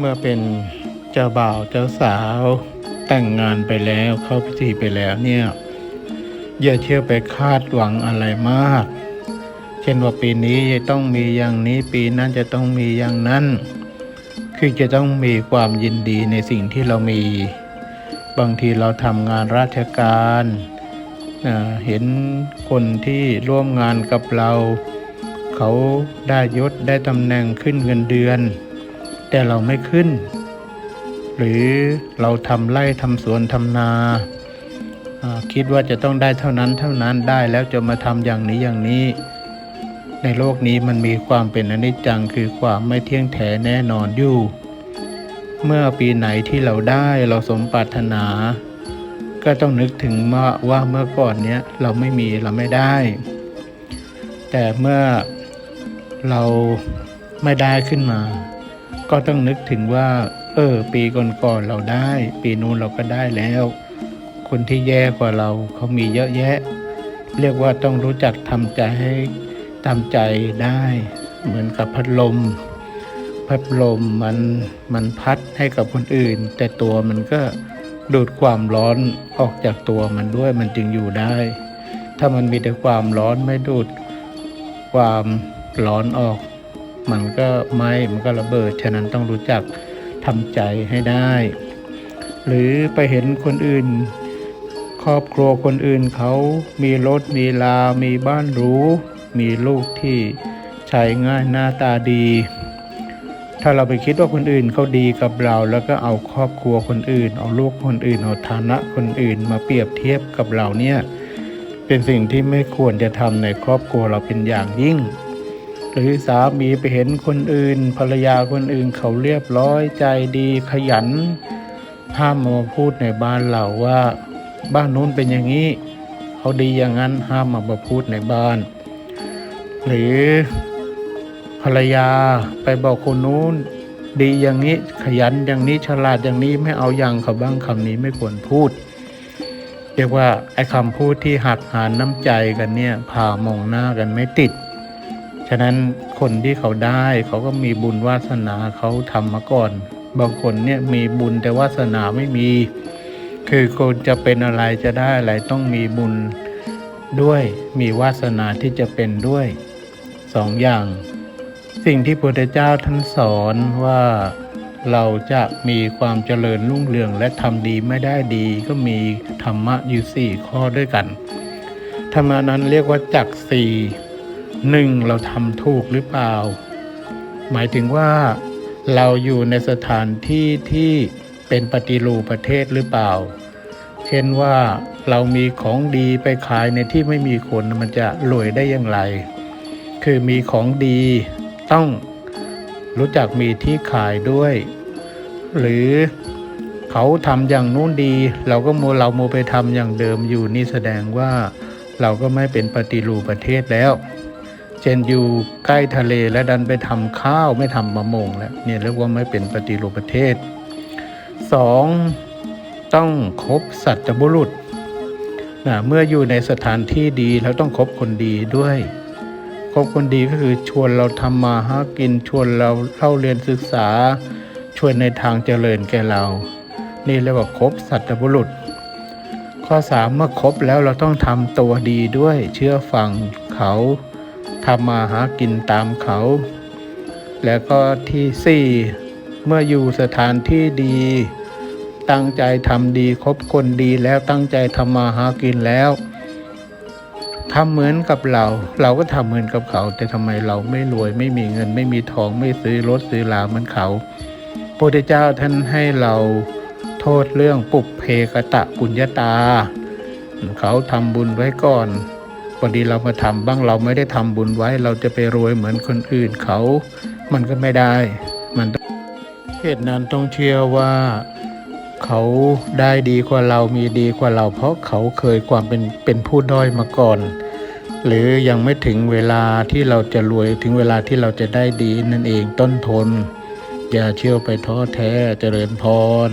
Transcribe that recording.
เมื่อเป็นเจ้าบ่าวเจ้าสาวแต่งงานไปแล้วเข้าพิธีไปแล้วเนี่ย อย่าเชื่อไปคาดหวังอะไรมาก เช่นว่าปีนี้จะต้องมีอย่างนี้ปีนั้นจะต้องมีอย่างนั้น คือจะต้องมีความยินดีในสิ่งที่เรามี บางทีเราทำงานราชการเห็นคนที่ร่วมงานกับเรา เขาได้ยศได้ตำแหน่งขึ้นเงินเดือน แต่เราไม่ขึ้น หรือเราทำไร่ทำสวนทำนาอ่าคิดว่าจะต้องได้เท่านั้นเท่านั้นได้แล้วจะมาทำอย่างนี้อย่างนี้ ในโลกนี้มันมีความเป็นอนิจจังคือความไม่เที่ยงแท้แน่นอนอยู่ เมื่อปีไหนที่เราได้เราสมปรารถนา ก็ต้องนึกถึงว่าว่าเมื่อก่อนเนี้ยเราไม่มีเราไม่ได้ แต่เมื่อเราไม่ได้ขึ้นมา ก็ต้องนึกถึงว่า เออ ปีก่อนๆเราได้ ปีนู้นเราก็ได้แล้ว คนที่แย่กว่าเราเขามีเยอะแยะ เรียกว่าต้องรู้จักทำใจให้ตามใจได้ เหมือนกับพัดลม พัดลมมันมันพัดให้กับคนอื่น แต่ตัวมันก็ดูดความร้อนออกจากตัวมันด้วยมันจึงอยู่ได้ ถ้ามันมีแต่ความร้อนไม่ดูดความร้อนออก มันก็ไหมมันก็ระเบิด ฉะนั้นต้องรู้จักทำใจให้ได้ หรือไปเห็นคนอื่น ครอบครัวคนอื่นเขามีรถมีลา มีบ้านหรู มีลูกที่ใช้ง่ายหน้าตาดี ถ้าเราไปคิดว่าคนอื่นเขาดีกับเรา แล้วก็เอาครอบครัวคนอื่น เอาลูกคนอื่น เอาฐานะคนอื่น มาเปรียบเทียบกับเราเนี่ยเป็นสิ่งที่ไม่ควรจะทำในครอบครัวเราเป็นอย่างยิ่ง หรือสามีไปเห็นคนอื่น ภรรยาคนอื่นเขาเรียบร้อยใจดีขยัน ห้ามมาพูดในบ้านเราว่า บ้านนู้นเป็นอย่างนี้เขาดีอย่างนั้นห้ามมาพูดในบ้าน หรือ ภรรยาไปบอกคนนู้น ดีอย่างนี้ขยันอย่างนี้ฉลาดอย่างนี้ไม่เอาอย่างเขาบ้างคำนี้ไม่ควรพูด เรียกว่าไอ้คำพูดที่หักหานน้ำใจกันเนี่ยพามองหน้ากันไม่ติด ฉะนั้นคนที่เขาได้เขาก็มีบุญวาสนาเขาทำมาก่อน บางคนเนี่ยมีบุญแต่วาสนาไม่มี คือคนจะเป็นอะไรจะได้อะไรต้องมีบุญด้วยมีวาสนาที่จะเป็นด้วยสองอย่าง สิ่งที่พระพุทธเจ้าท่านสอนว่าเราจะมีความเจริญรุ่งเรืองและทำดีไม่ได้ดีก็มีธรรมะอยู่สี่ข้อด้วยกัน ธรรมะนั้นเรียกว่าจักสี่หนึ่งเราทำถูกหรือเปล่า หมายถึงว่าเราอยู่ในสถานที่ที่เป็นปฏิรูปประเทศหรือเปล่า เช่นว่าเรามีของดีไปขายในที่ไม่มีคนมันจะรวยได้อย่างไร คือมีของดี ต้องรู้จักมีที่ขายด้วย หรือเขาทำอย่างนู้นดี เราก็โมเราโมไปทำอย่างเดิมอยู่นี่แสดงว่าเราก็ไม่เป็นปฏิรูปประเทศแล้วเช่นอยู่ใกล้ทะเลและดันไปทำข้าวไม่ทำประมงแล้วเนี่ยเรียกว่าไม่เป็นปฏิรูปประเทศสองต้องคบสัตบุรุษนะเมื่ออยู่ในสถานที่ดีเราต้องคบคนดีด้วย บคนดีก็คือชวนเราทำมาหากินชวนเราเข้าเรียนศึกษา ชวนในทางเจริญแก่เรา นี่เรียกว่าครบสัตบุรุษ ข้อสามเมื่อครบแล้วเราต้องทำตัวดีด้วยเชื่อฟังเขาทำมาหากินตามเขา แล้วก็ที่สี่เมื่ออยู่สถานที่ดี ตั้งใจทำดีคบคนดีแล้วตั้งใจทำมาหากินแล้ว ทำเหมือนกับเรา เราก็ทำเหมือนกับเขา แต่ทำไมเราไม่รวยไม่มีเงิน ไม่มีทองไม่ซื้อรถซื้อลาเหมือนเขาพระพุทธเจ้าท่านให้เราโทษเรื่องปุบเพกตะปุญญาตา เขาทำบุญไว้ก่อนพอดีเรามาทำบ้างเราไม่ได้ทำบุญไว้ เราจะไปรวยเหมือนคนอื่นเขา มันก็ไม่ได้ มันเหตุนั้นต้องเชื่อว่า เขาได้ดีกว่าเรามีดีกว่าเรา เพราะเขาเคยความเป็นเป็นผู้ด้อยมาก่อน หรือยังไม่ถึงเวลาที่เราจะรวยถึงเวลาที่เราจะได้ดีนั่นเองต้นทน อย่าเชื่อไปท้อแท้เจริญพร